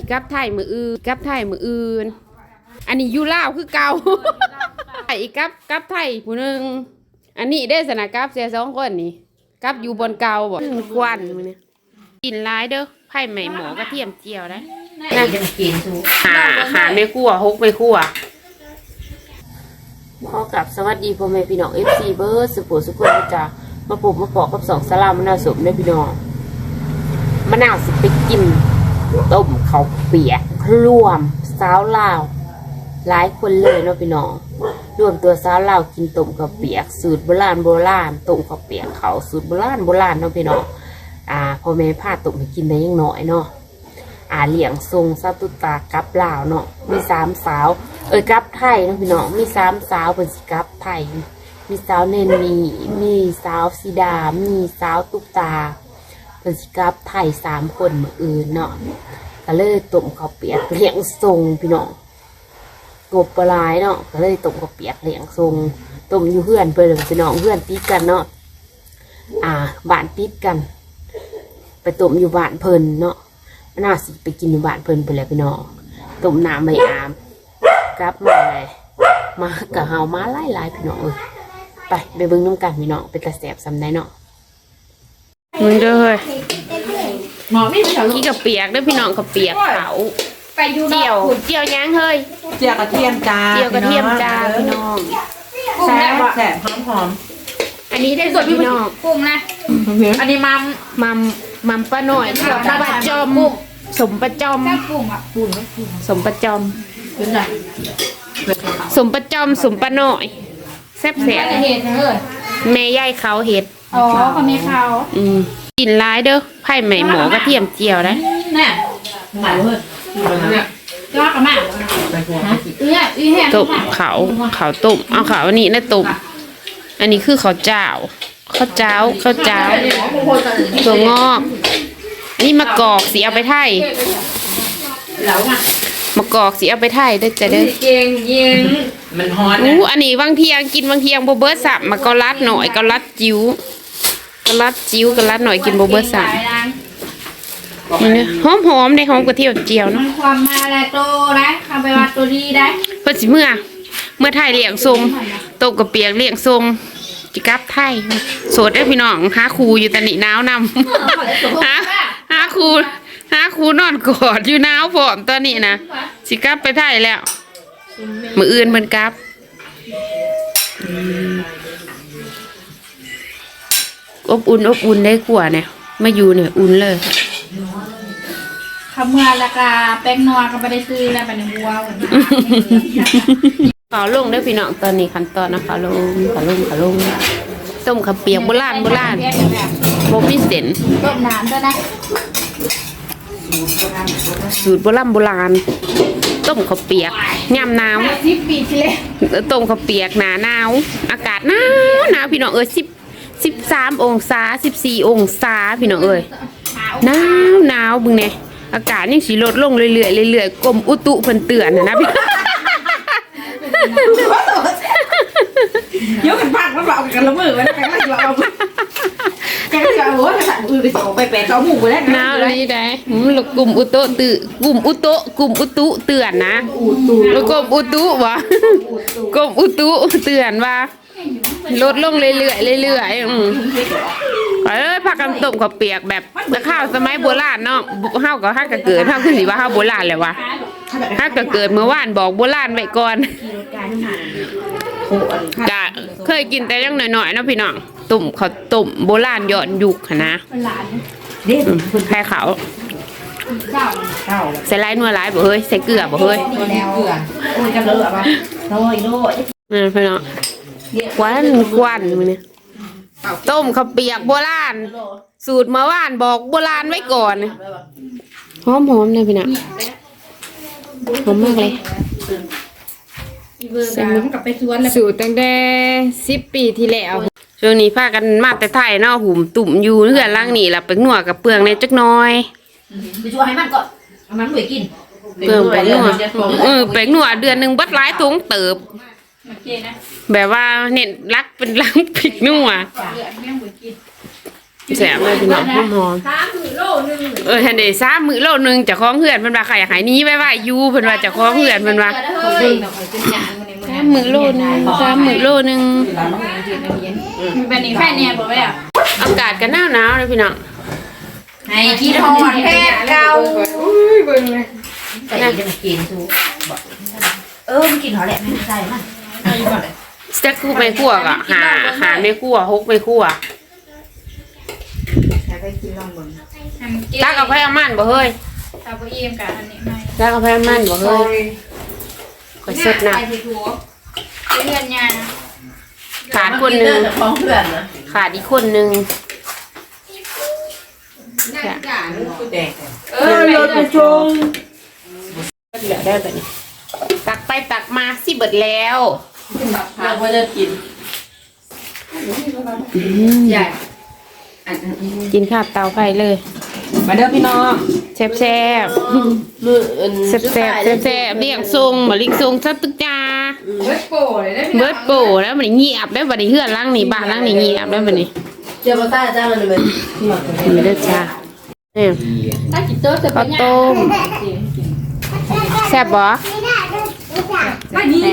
สิกลับไทยมืออื่นกลับไทยมืออื่น อันนี้อยู่ลาวคือเก่าอีกกลับกลับไทยผู้หนึงอันนี้ได้สนะกลับเสียสองคนนี่กลับอยู่บนเก่าบ่ควันมื้อนี้กินหลายเด้อไผ่ใหม่หมอกระเทียมเจียวได้น่าจะกินทุกหาหาไม่คั่วฮกไม่คั่วพอกับสวัสดีพ่อแม่พี่น้องเอฟซีเบอร์สุโขสุขนจ้ามาปลูกมาปอกกับสองสลามมะนาวสมได้อพี่น้องมะนาวสิไปกินต้ม ขาเปียกรวมสาวลาว หลายคนเลยเนาะพี่น้องรวมตัวสาวลาวกินต้มข้าวเปียก สูตรโบราณโบราณต้มข้าวเปียกเขาสูตรโบราณโบราณเนาะพี่น้องอ่าพ่อแม่พาต้มให้กินได้ยังน้อยเนาะอ่าเหลียงทรงซาตุตากับลาวเนาะมีสามสาว เอ้ยกับไทยเนาะพี่น้องมีสามสาวเป็นสิกับไทย มีสาวเนนมีมีสาวสีดา มีสาวตุกตาเป็นสิกับไทยสามคนมืออื่นเนาะ ก็เลยต้มข้าวเปียกเลี้ยงทรงพี่น้องงบปลายเนาะก็เลยต้มข้าวเปียกเลี้ยงทรงต้มอยู่เพื่อนเพื่อนพี่น้องเพื่อนติดกันเนาะอ่าบ้านติดกัน ไปต้มอยู่บ้านเพลินเนาะน่าสิไปกินอยู่บ้านเพลินไปแล้วพี่น้องต้มน้ำไม่อามกลับมาเลยมากะเฮามาไล่ไล่พี่น้องเอ้ยไปไปเบิ่งน้ำกันพี่น้องเป็นตาแสบสำได้เนาะมึงเด้อเฮ้ย หมอไม่ใช่นี่กระเปียกเด้อพี่น้องกระเปียกเขาไปอยู่เจียวเจียวยังเฮ้ยเจียวกระเทียมจ้าเจียวกระเทียมจ้าพี่น้องแซ่บแซ่บหอมหอมอันนี้ได้สดพี่น้องกุ้งนะอันนี้มัมมัมมัมป้าหน่อยสมประจอมสมประจอมแค่กุ้งอะกุ้งก็กุ้งสมประจอมเป็นไงสมประจอมสมประหน่อย แซ่บแสบเห็ดเลยแม่ย่ายเขาเห็ดอ๋อเขามีเขาอืม กินร้ายเด้อไผ่ใหม่หมอกระเทียมเจียวนะน่ะหมูเฮ้ยเนี่ยก็กระมาไปหัวเอื้ออื้อแห้งต้มเขาเขาต้มเอาเขาอันนี้นะต้มอันนี้คือเขาวเจ้าข้าวเจ้าข้าวเจ้าตัวงอกอันนี่มะกอกสีเอาไปไทยแล้วอะมะกอกสีเอาไปไทยเด้อจ้ะเด้อเก่งยิงมันฮอนอู้อันนี้บางเทียงกินบางเทียงบ่เบิดสับมาก็รัดหน่อยก็รัดจิ๋ว ก็รัดจิ๋วก็รัดหน่อยกินบ่เบิดสับมันเนี่ยหอมหอมๆในหอมกระเทียมเจียวเนาะมันความมาอะไรโตได้คำไปว่าตัวดีได้เพิ่นสิเมื่อ เมื่อไทยเลี้ยงทรงตกกับเปียกเลี้ยงทรงจิกลับไทยโสดได้อพี่น้องหาครูอยู่แตะนิหนาวนำหาหาครูหาครูนอนกอดอยู่หนาวพร้อมตอนนี้นะสิกลับไปไทยแล้ว มื้ออื่นเพิ่นกลับ อบอุ่นอบอุ่นได้กว่าเนี่ยมาอยู่เนี่ยอุ่นเลยคำเมื่อละกาแป้งนัวก็ไม่ได้ซื้อแล้วเป็นวัววันนี้ขาวลงได้อพี่น้องตอนนี้ขั้นตอนนะขาวลงขาวลงขาวลงต้มข้าวเปียกโบราณโบราณโบมีเส้นต้มน้ำด้วยนะสูตรโบราณโบราณต้มข้าวเปียกย่ำหนาวสิบปีที่แล้วเออต้มข้าวเปียกหนาหนาวอากาศหนาวหนาวพี่น้องเอ้ยสิบ สิบสามองศาสิบสี่องศาพี่น้องเอ้ยหนาวหนาวบึงเนี่ยอากาศยังสีลดลงเรื่อยๆเรื่อยๆกรมอุตุเพิ่นเตือนนะนะพี่ยกกันพักแล้วเอากันละมือไว้แล้วกันละเอาแกก็จะเอาหัวกระสันอื่นไปส่งไปแปะเกาหมูไปแล้วหนาวนี่ได้อืมแล้วกลุ่มอุตุตือกลุ่มอุตุกลุ่มอุตุเตือนนะแล้วกลุ่มอุตุวะกลุ่มอุตุเตือนว่า ลดลงเรื่อยๆเรื่อยๆอืมไปเลยพักกันต้มข้าวเปียกแบบแต่ข้าวสมัยโบราณเนาะเฮาก็ฮักก็เกิดเฮาคือสิว่าเฮาโบราณแหละวะฮักก็เกิดเมื่อวานบอกโบราณไว้ก่อนกะเคยกินแต่ยังน้อยๆเนาะพี่น้องต้มข้าวต้มโบราณย้อนยุคหั้นนะเป็นหลานอืมแพ้ขาวเจ้าเข้าใส่ลายนัวลายบ่เฮ้ยใส่เกลือบ่เฮ้ยตัวแล้วเกลือโอ้ยจะเลอะป่ะโรยโรยนั่นพี่น้อง ควันควันมื้อนี้ต้มข้าวเปียกโบราณสูตรเมื่อวานบอกโบราณไว้ก่อนหอมหอมๆเลยพี่น้องหอมมากเลยอีเบอร์กันกับไปสวนแล้วสูตรตั้งแต่สิบปีที่แล้วช่วงนี้พากันมาแต่ไทยเนาะหุ่มตุ่มอยู่เรือนล่างนี่ล่ะไปหนัวกับเปลืองในจักหน้อยไปช่วยให้มันก่อนเอามันไปกินเปลืองไปหนัวเออไปหนัวเดือนหนึงเบัดหลายถุงเติบ โอเคนะแบบว่าเน้นรักเป็นรักพริกนัวเลือดแม่งบุกินแสบเลยพี่น้องหอมหอมสามมือโลนึงเออทันเดซ่ามือโลนึงเจากของเพื่อนเพิ่นว่าใครอยากใหายนี้ไว้ว่าอยู่เพิ่นว่าเจากของเพื่อนเพิ่นว่าเฮ้ยเป็นหยานมันนี่สามมือโลนึงสามมือโลนึงมันเป็นอีกแค่เนี่ยบอกไว้อะอากาศก็หนาวหนาวเลยพี่น้องให้คิดฮอดแพทย์เก่าใส่จะมากินซูเออมันกินหอแหละไม่ใส่มัน จักคู่ไม่คั่วก็หาหาไม่คั่วฮกไม่คั่วอยากไปกินลองมึงตักเอาไปเอามันบ่เฮ้ยตาบ่เอี่ยมกับอันนี้ไม่ตักเอาไปเอามันบ่เฮ้ยข่อยสดหนักไปถูกเรียนยานะขาดคนหนึงของเพื่อนนะขาดอีกคนหนึงเออรถไปชงเหลือได้แบบนี้ตัก ไปตักมาสิเบิดแล้วเราไม่ได้กินใหญ่กินข้าวเตาไฟเลยมาเด้อพี่น้องแซ่บแซ่บมืออื่นแซ่บแซ่บแซ่บแซ่บเลี้ยงทรงบ่เลี้ยงทรงซับตึกจ้าเบิดโปเลยได้เบิดโปแล้วมันเงียบได้วบัดนี้เฮือนหล้างนี่บ้านหล้างนี่เงียบได้วบัดนี้เจ้ามาต้าจ้ามันเลยมีเด้อจ้านี่ถ้ากินโต๊ะจะข้าวต้มแซ่บบ่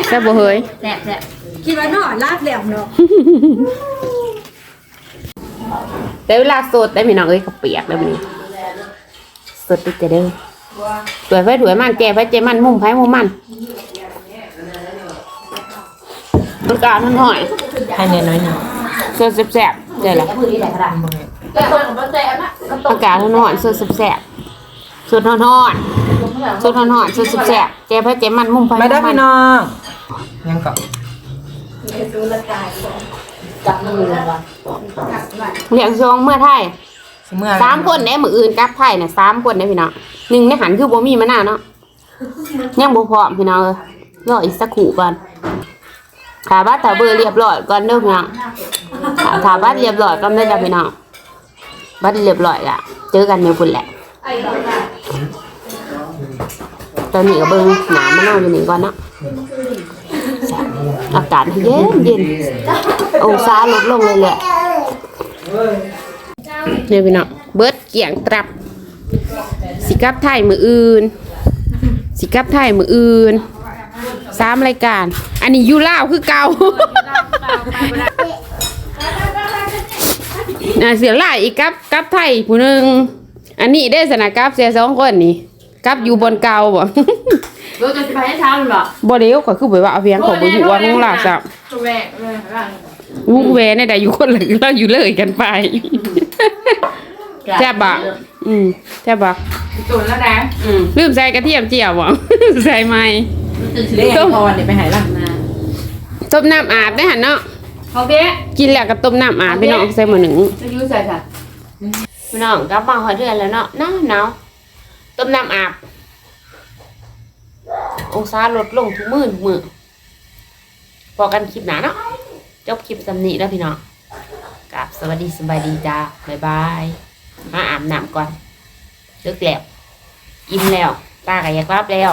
แซ่บบ่เฮ้ยแซ่บแซ่บคิดว่านอนลาบแหลมเนาะแต่เวลาสดได้พี่น้องเอ้ยก็เปียกแล้วบัดนี้สดติดจะเด้อถวยไฟถวยมันแจไฟแจมันมุมไฟมุมมันอากาศมันหอยให้เน้น้อยหน่อยสดแซ่บๆได้ละมือที่ไหนกระดานมึงแต่คนกับแซ่บนะอากาศมันหอนสดแซ่บๆสดหอนๆ สดหอนๆสดแซ่บๆแจไฟแจมันมุมไฟมาได้อมุพี่มน้องยังก่อนจับมือเลยวะเลี้ยงซองเมื่อไทยสิเมื่อสามคนเนี่ยมืออื่นกลับไทยน่ะสามคนเนี่ยพี่น้องหนึ่งในหันคือบ่มีมะนาวเนาะยังบ่พร้อมพี่น้องเอ้ยรออีกสักครู่ก่อนขาบัตรถ้าเบอร์เรียบร้อยก่อนเด้อพี่น้องถ้าถ้าบัตรเรียบร้อยก็ไม่ได้พี่น้องบัตรเรียบร้อยละเจอกันในพุ่นแหละ ตอนนี้ก็เบิ่งหนามมะนาวอยู่นี่ก่อนเนาะอากาศเย็นเย็นองศาลดลงเลยแหละเนี่ยพี่น้องเบิดเกี่ยงตรับ สิกับไทยมืออื่น สิกับไทยมืออื่นสามรายการ อันนี้ยูล่าวคือเก่าเสียหลาอีกกับกับไทยผู้หนึ่งอันนี้ได้สนะกับเสียสองคนนี่ กับอยู่บนเก่าบ่เราจะไปให้เช้าหรือเปล่าบ่เดียวก็คือแบบว่าเอาเพียงของบ่อยู่ว่าของลาซับตัวแวกเลยร่างลูกแวในใดอยู่คนละเราอยู่เลยกันไป แซ่บบ่อืมแซ่บบ่ตุนแล้วนะอืมลืมใส่กระเทียมเจียวบ่ใส่ไหมเรียกพรเดี๋ยวไปหายล่ะต้มน้ำอาบได้หั่นเนาะเขาเบี้ยกินแล้วก็ต้มน้ำอาบพี่น้องใส่หม้อหนึ่งจะยูใส่ค่ะพี่น้องกลับมาหอเดือนแล้วเนาะหนาวหนาว ต้มน้ำอาบ องศาลดลงทุกมื้อทุกมือพอกันคลิปหนาเนาะจบคลิปสำนีแล้วพี่น้องกับสวัสดีสบายดีจ้าบ๊ายบายมาอาบน้ำก่อนเลิกแล้วอิ่มแล้วตากระยักรับแล้ว